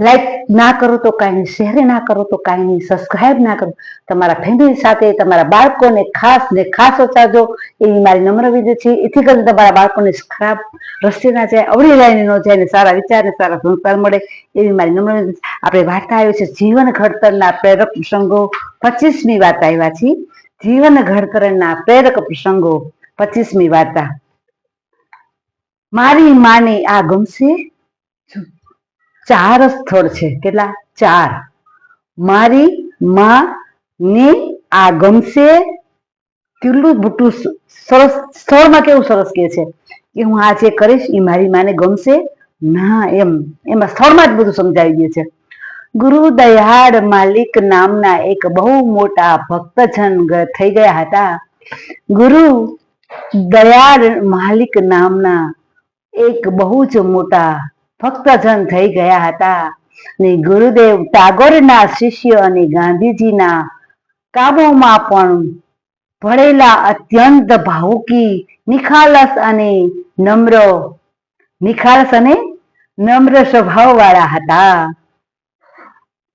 Like ના કરો તો કાંઈ નહીં શેર ના કરો તો કાંઈ નહીં સબસ્ક્રાઈબ ના કરો. તમારા ફેમિલી સાથે, તમારા બાળકોને ખાસ ને ખાસ વચાવજો એવી મારી નમ્ર વિધ છે. એથી કરીને તમારા બાળકોને ખરાબ રસ્તે ના જાય, અવળી લાઈને ન જાય ને સારા વિચાર ને સારા સંસ્કાર મળે. એવી મારી નમ્ર આપણે વાર્તા આવ્યો છે જીવન ઘડતરના પ્રેરક પ્રસંગો. પચીસમી વાર્તા આવ્યા છે. જીવન ઘડતરના પ્રેરક પ્રસંગો. પચીસમી વાર્તા. મારી માને આ ગમશે? ચાર સ્થળ છે. કેટલા? ચાર. મારી માં ને આ ગમશે કેટલું મોટું સરસ, સ્થળમાં કેવું સરસ કે છે? કે હું આ જે કરીશ એ મારી માને ગમશે? ના એમ. એમાં સ્થળમાં જ બધું સમજાવી દે છે. ગુરુ દયાળ માલિક નામના એક બહુ મોટા ભક્તજન થઈ ગયા હતા. ગુરુ દયાળ માલિક નામના એક બહુ જ મોટા ભક્તજન થઈ ગયા હતા. ને ગુરુદેવ ટાગોરના શિષ્ય અને ગાંધીજીના કામોમાં પણ ભળેલા અત્યંત ભાવુકી, નિખાલસ અને નમ્ર, નિખાલસ અને નમ્ર સ્વભાવ વાળા હતા.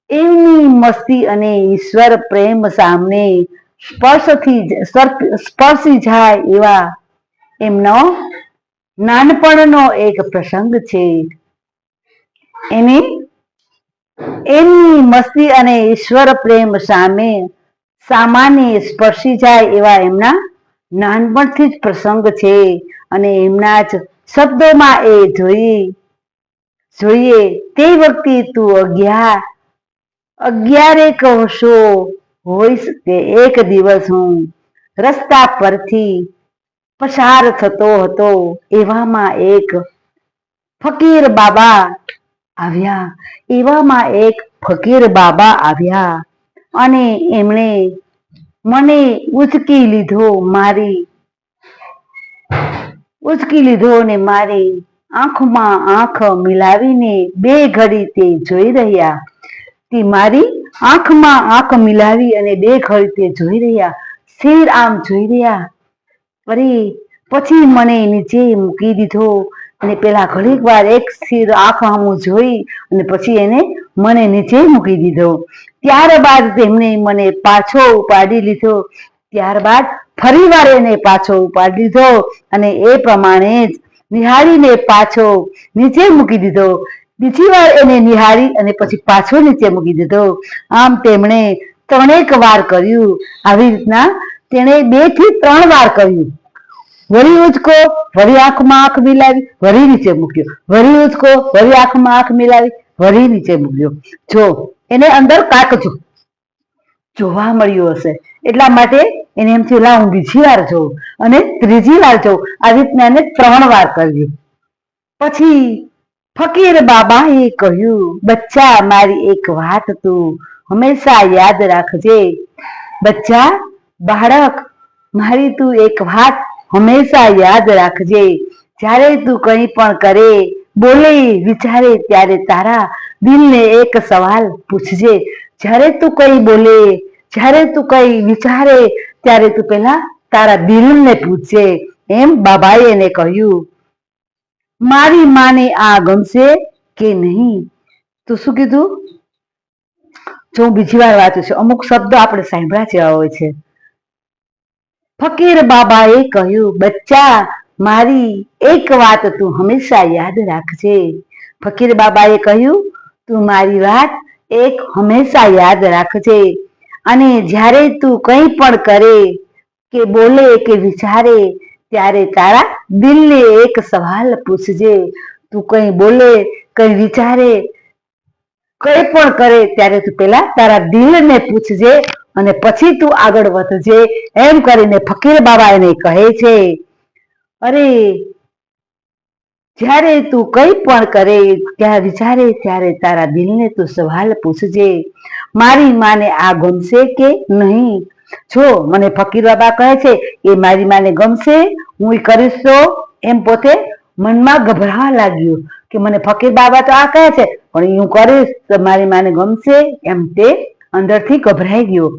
એમની મસ્તી અને ઈશ્વર પ્રેમ સામે સ્પર્શથી સ્પર્શી જાય એવા એમનો નાનપણનો એક પ્રસંગ છે. એને એમની મસ્તી અને ઈશ્વર પ્રેમ સામે સામાન્ય સ્પર્શી જાય એવા એમના નાનપણથી જ પ્રસંગ છે. અને એમના જ શબ્દોમાં એ જોઈ, જોઈએ તે વખતે તું અગિયાર અગિયારેક કહશો, હોઈશ કે એક દિવસ હું રસ્તા પરથી પસાર થતો હતો. એવામાં એક ફકીર બાબા આવ્યા. એવામાં એક ફકીર બાબા આવ્યા અને એમણે મને ઉચકી લીધો મારી, ઉચકી લીધો ને મારી આંખમાં આંખ મિલાવીને બે ઘડી તે જોઈ રહ્યા. તે મારી આંખમાં આંખ મિલાવી અને બે ઘડી તે જોઈ રહ્યા. શેર આમ જોઈ રહ્યા. અરે પછી મને નીચે મૂકી દીધો અને પેલા ઘડીક વાર એક સ્થિર આંખ આમું જોઈ અને પછી એને મને નીચે મૂકી દીધો. ત્યારબાદ તેમણે મને પાછો ઉપાડી લીધો. ત્યારબાદ ફરી વાર એને પાછો ઉપાડી લીધો અને એ પ્રમાણે જ નિહાળીને પાછો નીચે મૂકી દીધો. બીજી વાર એને નિહાળી અને પછી પાછો નીચે મૂકી દીધો. આમ તેમણે ત્રણેક વાર કર્યું. આવી રીતના તેણે બેથી ત્રણ વાર કર્યું. વળી ઉચકો, વળી આંખમાં આંખ મિલાવી, વળી નીચે મૂક્યો. વળી ઉચકો, વળી આંખમાં આંખ મિલાવી, વળી નીચે મૂક્યો. જો, એને અંદર કાકજો જોવા મળ્યું હશે. એટલા માટે એને એમ થયું હું બીજી વાર જોઉં અને ત્રીજી વાર જોઉં આવી રીતના એને ત્રણ વાર કર્યું. પછી ફકીર બાબાએ કહ્યું, બચ્ચા, મારી એક વાત તું હંમેશા યાદ રાખજે. બચ્ચા, બાળક, મારી તું એક વાત હંમેશા યાદ રાખજે. જ્યારે તું કંઈ પણ કરે, બોલે, વિચારે, ત્યારે તારા દિલને એક સવાલ પૂછજે. જ્યારે તું કંઈ બોલે, જ્યારે તું કંઈ વિચારે, ત્યારે તું પેલા તારા દિલને પૂછજે. એમ બાબાએ એને કહ્યું. મારી માને આ ગમશે કે નહીં? તો શું કીધું? જો બીજી વાર વાંચું છું. અમુક શબ્દો આપણે સાંભળ્યા જેવા હોય છે. ફકીર બાબાએ કહ્યું, બચ્ચા, મારી એક વાત તું હંમેશા યાદ રાખજે. ફકીર બાબાએ કહ્યું, તું મારી વાત એક હંમેશા યાદ રાખજે અને જ્યારે તું કંઈ પણ કરે કે બોલે કે વિચારે, ત્યારે તારા દિલને એક સવાલ પૂછજે. તું કંઈ બોલે, કંઈ વિચારે, કંઈ પણ કરે, ત્યારે તું પેલા તારા દિલને પૂછજે અને પછી તું આગળ વધજે એમ કરીને ફકીર બાબા એને કહે છે, અરે, જ્યારે તું કંઈ પણ કરે, ત્યાં વિચારે ત્યારે તારા દિલને તું સવાલ પૂછજે. મારી માને આ ગમશે કે નહીં? જો, મને ફકીર બાબા કહે છે, એ મારી માને ગમશે? હું કરીશ તો? એમ પોતે મનમાં ગભરાવા લાગ્યું કે મને ફકીર બાબા તો આ કહે છે, પણ હું કરીશ તો મારી માને ગમશે? એમ તે અંદરથી ગભરાઈ ગયો.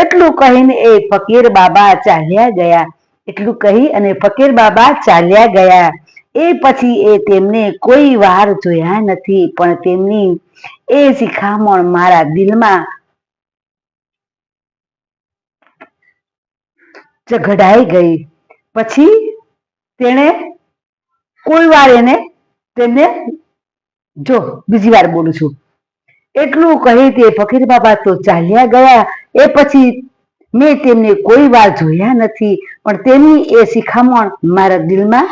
એટલું કહીને એ ફકીર બાબા ચાલ્યા ગયા. એટલું કહી અને ફકીર બાબા ચાલ્યા ગયા. એ પછી એ તેમને કોઈ વાર જોયા નથી, પણ તેમની એ શિખામણ મારા દિલમાં ઝઘડાઈ ગઈ. પછી તેણે કોઈ વાર એને તેમને જો, બીજી વાર બોલું છું. એટલું કહી તે ફકીર બાબા તો ચાલ્યા ગયા. એ પછી મેં તેમને કોઈ વાર જોયા નથી, પણ તેમની એ શિખામણ મારા દિલમાં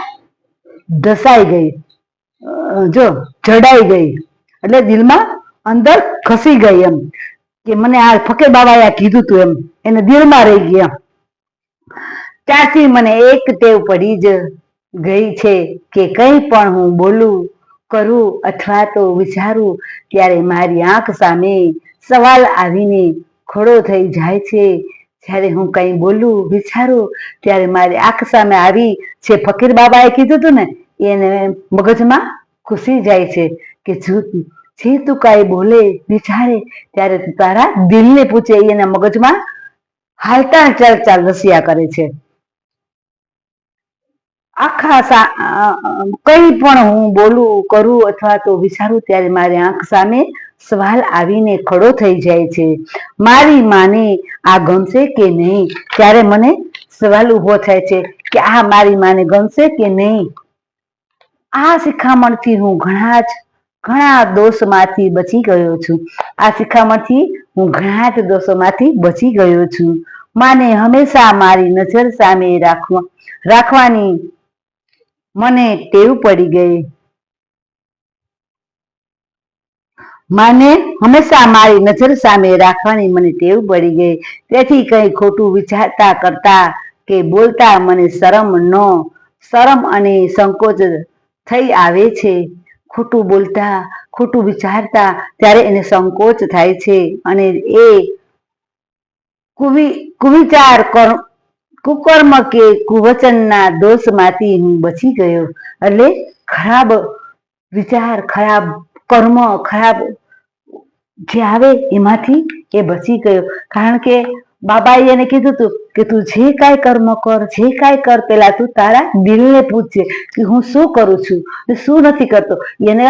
ધસાઈ ગઈ. જો, જડાઈ ગઈ. એટલે દિલમાં અંદર ખસી ગઈ એમ. કે મને આ ફકીર બાબાએ આ કીધું તું એમ. એને દિલમાં રહી ગયા ત્યાંથી મને એક ટેવ પડી જ ગઈ છે કે કંઈ પણ હું બોલું કરું અથવા તો વિચારું ત્યારે મારી આંખ સામે સવાલ આવીને ખડો થઈ જાય છે. જ્યારે હું કંઈ બોલું, વિચારું, ત્યારે મારી આંખ સામે આવી છે ફકીર બાબાએ કીધું હતું ને, એને મગજમાં ખુશી જાય છે કે જે તું કાંઈ બોલે, વિચારે, ત્યારે તારા દિલને પૂછે, એના મગજમાં હાલતા ચાલ ચાલ રસિયા કરે છે. આખા કંઈ પણ હું બોલું, કરું અથવા તો વિચારું ત્યારે મારી આંખ સામે સવાલ આવીને ખડો થઈ જાય છે. મારી માને આ ગમશે કે નહીં? ત્યારે મને સવાલ ઊભો થાય છે કે આ મારી માને ગમશે કે નહીં? આ શિખામણથી હું ઘણા જ, ઘણા દોષમાંથી બચી ગયો છું. આ શિખામણથી હું ઘણા જ દોષોમાંથી બચી ગયો છું. માને હંમેશા મારી નજર સામે રાખવા, રાખવાની મને ટેવ પડી ગઈ. માને હંમેશા મારી નજર સામે રાખવાની મને ટેવ પડી ગઈ. તેથી કંઈ ખોટું વિચારતા કરતા કે બોલતા મને શરમ ન, શરમ અને સંકોચ થઈ આવે છે. ખોટું બોલતા, ખોટું વિચારતા ત્યારે એને સંકોચ થાય છે અને એ કુવિ કુવિચાર કુકર્મ કે કુવચનના દોષમાંથી હું બચી ગયો એટલે ખરાબ વિચાર, ખરાબ કર્મ, ખરાબ જે આવે એમાંથી એ બચી ગયો. કારણ કે બાબાએ એને કીધું હતું કે તું જે કાંઈ કર્મ કર, જે કાંઈ કર પેલા તું તારા દિલને પૂછજે કે હું શું કરું છું? શું નથી કરતો? એને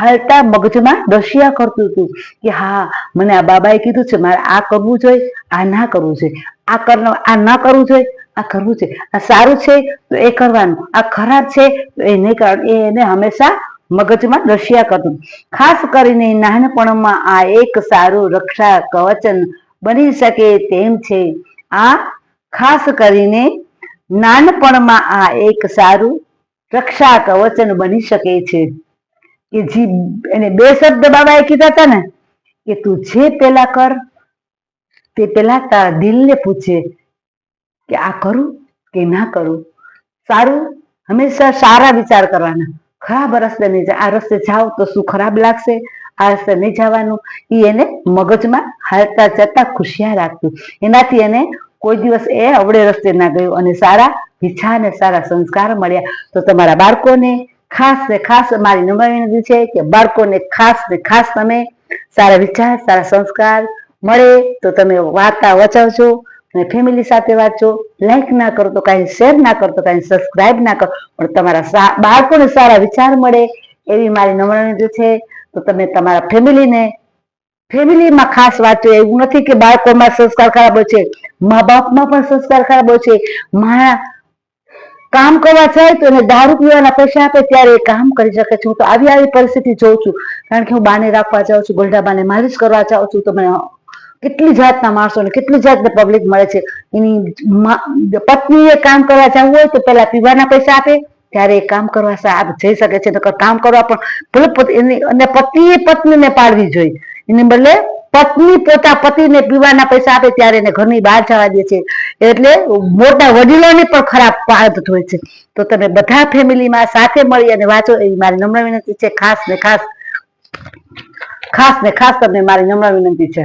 હાલતા મગજમાં દશિયા કરતું હતું કે હા, મને આ બાબાએ કીધું છે, મારે આ કરવું જોઈએ, આ ના કરવું જોઈએ. આ કર આ ના કરવું જોઈએ આ કરવું છે. આ સારું છે તો એ કરવાનું. આ ખરાબ છે તો એ નહીં કરવાનું એને હંમેશા મગજમાં દશિયા કરતું ખાસ કરીને નાનપણમાં આ એક સારું રક્ષા કવચન બની શકે તેમ છે. આ ખાસ કરીને નાનપણમાં આ એક સારું રક્ષા કવચન બની શકે છે. કે જે એને બે શબ્દ બાબાએ કીધા હતા ને, કે તું જે પેલા કર, તે પેલા તારા દિલને પૂછે. કે આ કરું કે ના કરું? સારું? હંમેશા સારા વિચાર કરવાના. ખરાબ રસ્તે નહીં જાય. આ રસ્તે જાઓ તો શું ખરાબ લાગશે? આ રસ્તે નહીં જવાનું. એ એને મગજમાં હાલતા જતા ખુશિયા રાખતું. એનાથી એને કોઈ દિવસ એ અવળે રસ્તે ના ગયું અને સારા વિચાર ને સારા સંસ્કાર મળ્યા. તો તમારા બાળકોને ખાસ ને ખાસ મારી નમ્ર વિનંતી છે કે બાળકોને ખાસ ને ખાસ તમે સારા વિચાર, સારા સંસ્કાર મળે તો તમે વાર્તા વચાવજો. અને ફેમિલી સાથે વાંચો લાઈક ના કરો તો કાંઈ શેર ના કરો તો કાંઈ સબસ્ક્રાઇબ ના કરો. પણ તમારા બાળકોને સારા વિચાર મળે એવી મારી નમ્ર છે. તો તમે તમારા ફેમિલીને ફેમિલીમાં ખાસ વાંચો. એવું નથી કે બાળકોમાં સંસ્કાર ખરાબ હોય છે. મા બાપમાં પણ સંસ્કાર ખરાબ હોય છે. મા કામ કરવા જાય તો એને દારૂ પીવાના પૈસા આપે ત્યારે એ કામ કરી શકે છે. હું તો આવી આવી પરિસ્થિતિ જોઉં છું. કારણ કે હું બાને રાખવા જાઉં છું ગોલ્ડા બાને માલિશ કરવા જાઉં છું. તો મને કેટલી જાતના માણસોને કેટલી જાતના પબ્લિક મળે છે? એની પત્ની પત્નીએ કામ કરવા જવું હોય તો પેલા પીવાના પૈસા આપે, ત્યારે એ કામ કરવા જઈ શકે છે, નકર કામ કરવા પણ એની, અને પતિએ પત્નીને પાડવી જોઈએ. એને બદલે પત્ની પોતા પતિને પીવાના પૈસા આપે, ત્યારે એને ઘરની બહાર જવા દે છે. એટલે મોટા વડીલોને પણ ખરાબ આદત હોય છે. તો તમે બધા ફેમિલીમાં સાથે મળી અને વાંચો, એવી મારી નમ્ર વિનંતી છે. ખાસ ને ખાસ ખાસ ને ખાસ તમને મારી નમ્ર વિનંતી છે.